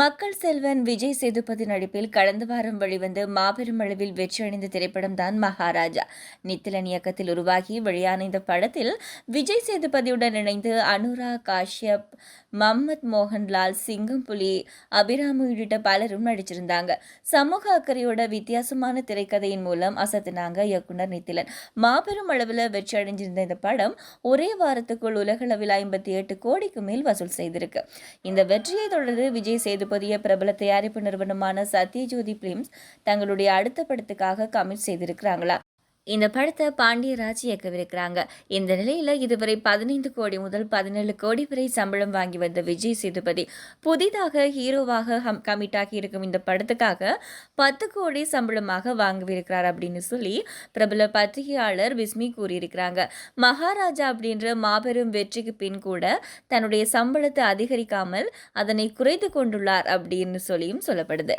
மக்கள் செல்வன் விஜய் சேதுபதி நடிப்பில் கடந்த வாரம் வெளிவந்து மாபெரும் அளவில் வெற்றியடைந்த திரைப்படம் தான் மகாராஜா. நித்திலன் இயக்கத்தில் உருவாகி வெளியான இந்த படத்தில் விஜய் சேதுபதியுடன் இணைந்து அனுரா காஷ்யப் மம்மத் மோகன்லால் சிங்கம் புலி அபிராமு உள்ளிட்ட பலரும் நடிச்சிருந்தாங்க. சமூக அக்கறையோட வித்தியாசமான திரைக்கதையின் மூலம் அசத்தினாங்க இயக்குனர் நித்திலன். மாபெரும் அளவில் வெற்றி அடைஞ்சிருந்த இந்த படம் ஒரே வாரத்துக்குள் உலகளவில் ஐம்பத்தி எட்டு கோடிக்கு மேல் வசூல் செய்திருக்கு. இந்த வெற்றியை தொடர்ந்து விஜய் சேது புதிய பிரபல தயாரிப்பு நிறுவனமான சத்யஜோதி பிலிம்ஸ் தங்களுடைய அடுத்த படத்துக்காக கமிட் செய்திருக்கிறாங்களா? இந்த படத்தை பாண்டியராஜ் இயக்கவிருக்கிறாங்க. இந்த நிலையில் இதுவரை பதினைந்து கோடி முதல் பதினேழு கோடி வரை சம்பளம் வாங்கி வந்த விஜய் சேதுபதி புதிதாக ஹீரோவாக ஹம் கமிட்டாகி இருக்கும் இந்த படத்துக்காக பத்து கோடி சம்பளமாக வாங்கவிருக்கிறார் அப்படின்னு சொல்லி பிரபல பத்திரிகையாளர் விஸ்மி கூறியிருக்கிறாங்க. மகாராஜா அப்படின்ற மாபெரும் வெற்றிக்கு பின் கூட தன்னுடைய சம்பளத்தை அதிகரிக்காமல் அதனை குறைத்து கொண்டுள்ளார் அப்படின்னு சொல்லியும் சொல்லப்படுது.